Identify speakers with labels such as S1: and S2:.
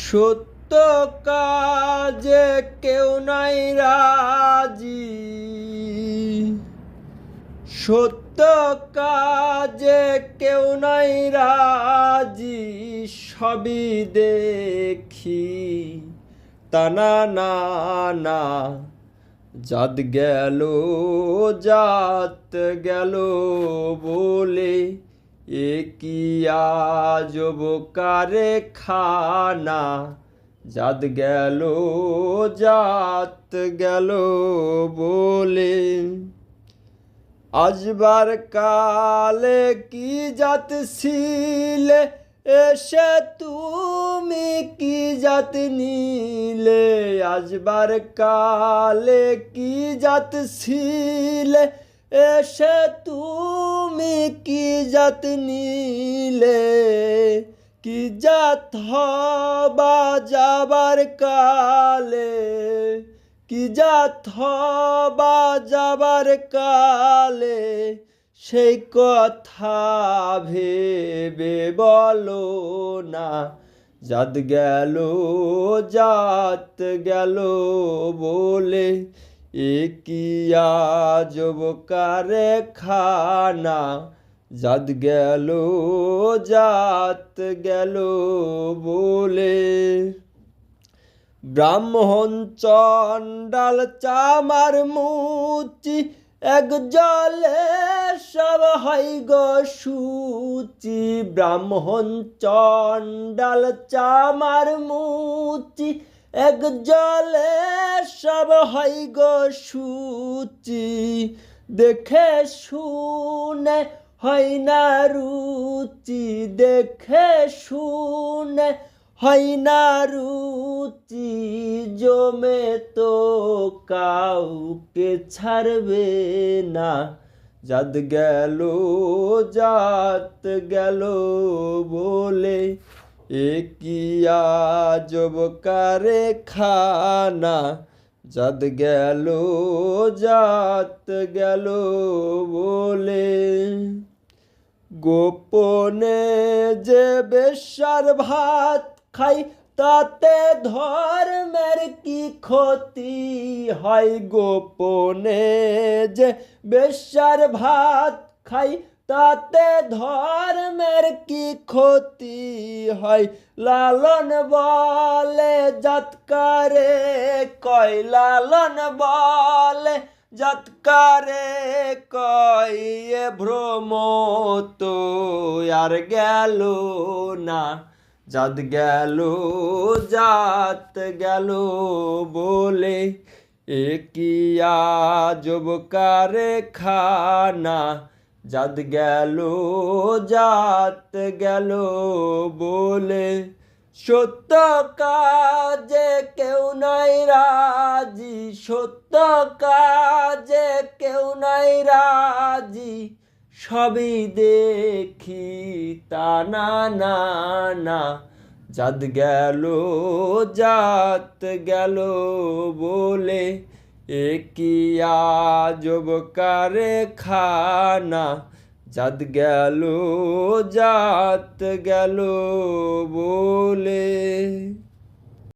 S1: সত্য কাজে কেউ নাই রাজি। সত্য কাজে কেউ নাই রাজি, সবই দেখি। তানা না না, জাত গেল জাত গেল বলে এ কি কারে খানা? জাত গেল জাত গেল বলে। আজবার কালে কি জাত ছিলে? এসে তুমি কি জাত নিলে? আজবার কালে কি জাত ছিলে? এসে তুমি কি জাত নিলে? কি জাত হবা যাবার কালে? কি জাত হবা যাবার কালে? সেই কথা ভেবে বলো না। জাত গেল জাত গেল বলে এ কি আজব কারে খানা জাত গেল জাত গেল বলে। ব্রাহ্মণ চণ্ডাল চামার মুচি, এক জলে সব হয় গো সুচি। ব্রাহ্মণ চণ্ডাল চামার মুচি এক জলে সব হয় গো সুচি, দেখে শুনে হয় না রুচি, দেখে শুনে হয় না রুচি, জমে তো কাউকে ছাড়বে না। জাত গেল জাত গেল বলে এ কি আজব কারে খানা জাত গেল জাত গেল বলে। গোপনে যে বেশার ভাত খাই, তাতে ধর্মের কি ক্ষতি হয়? গোপনে যে বেশার ভাত খাই তাতে ধর্মের কি ক্ষতি হয়? লালন বলে জাতকারে, কয় লালন বলে জাতকারে, কয় ভ্রম তো আর গেল না। জাত গেল জাত গেল বলে এ কি খানা জাত গেল জাত গেল বলে, সত্য কাজে কেউ নাই রাজি, সত্য কাজে কেউ নাই রাজি, সবই দেখি তা না না না। জাত গেল জাত গেল বলে এ কি আজব কারে খানা জাত গেল জাত গেল বলে